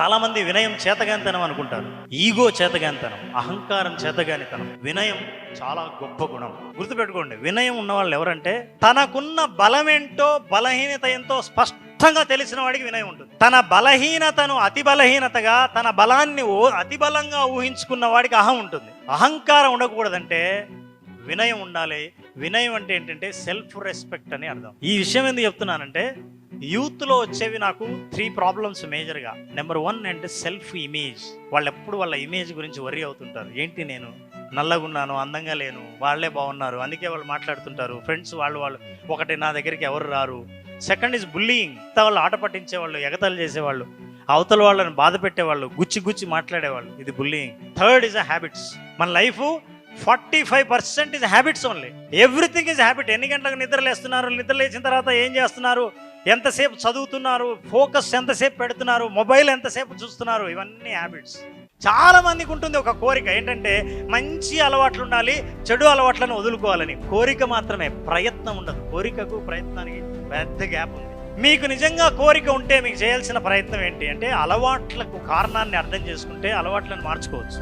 చాలామంది వినయం చేతగానితనం అనుకుంటారు. ఈగో చేతగానితనం అహంకారం చేతగానితనం. వినయం చాలా గొప్ప గుణం. గుర్తుపెట్టుకోండి వినయం ఉన్న వాళ్ళు ఎవరంటే తనకున్న బలమేంటో బలహీనత ఎంతో స్పష్టంగా తెలిసిన వాడికి వినయం ఉంటుంది. తన బలహీనతను అతి బలహీనతగా తన బలాన్ని ఓ- అతి బలంగా ఊహించుకున్న వాడికి అహం ఉంటుంది. అహంకారం ఉండకూడదంటే వినయం ఉండాలి. వినయం అంటే ఏంటంటే సెల్ఫ్ రెస్పెక్ట్ అని అర్థం. ఈ విషయం ఎందుకు చెప్తున్నానంటే యూత్లో వచ్చేవి నాకు త్రీ ప్రాబ్లమ్స్ మేజర్గా number one and self image వాళ్ళు ఎప్పుడు వాళ్ళ ఇమేజ్ గురించి వరి అవుతుంటారు. ఏంటి నేను? నల్లగున్నాను అందంగా లేను వాళ్ళే బాగున్నారు అందుకే వాళ్ళు మాట్లాడుతుంటారు. ఫ్రెండ్స్ వాళ్ళు వాళ్ళు ఒకటి నా దగ్గరికి ఎవరు రారు? సెకండ్ ఇస్ బుల్లింగ్ వాళ్ళు ఆట పట్టించేవాళ్ళు ఎగతాలు చేసేవాళ్ళు అవతల వాళ్ళని బాధ పెట్టేవాళ్ళు గుచ్చి గుచ్చి మాట్లాడేవాళ్ళు. ఇది bullying third is a habits మన life forty five percent is habits only everything is habit ఎన్ని గంటలకు నిద్ర లేస్తున్నారు? నిద్ర లేచిన తర్వాత ఏం చేస్తున్నారు? ఎంతసేపు చదువుతున్నారు? ఫోకస్ ఎంతసేపు పెడుతున్నారు? మొబైల్ ఎంతసేపు చూస్తున్నారు? ఇవన్నీ హ్యాబిట్స్. చాలా మందికి ఉంటుంది ఒక కోరిక. ఏంటంటే మంచి అలవాట్లు ఉండాలి చెడు అలవాట్లను వదులుకోవాలని. కోరిక మాత్రమే ప్రయత్నం ఉండదు. కోరికకు ప్రయత్నానికి పెద్ద గ్యాప్ ఉంది. మీకు నిజంగా కోరిక ఉంటే మీకు చేయాల్సిన ప్రయత్నం ఏంటి అంటే అలవాట్లకు కారణాన్ని అర్థం చేసుకుంటే అలవాట్లను మార్చుకోవచ్చు.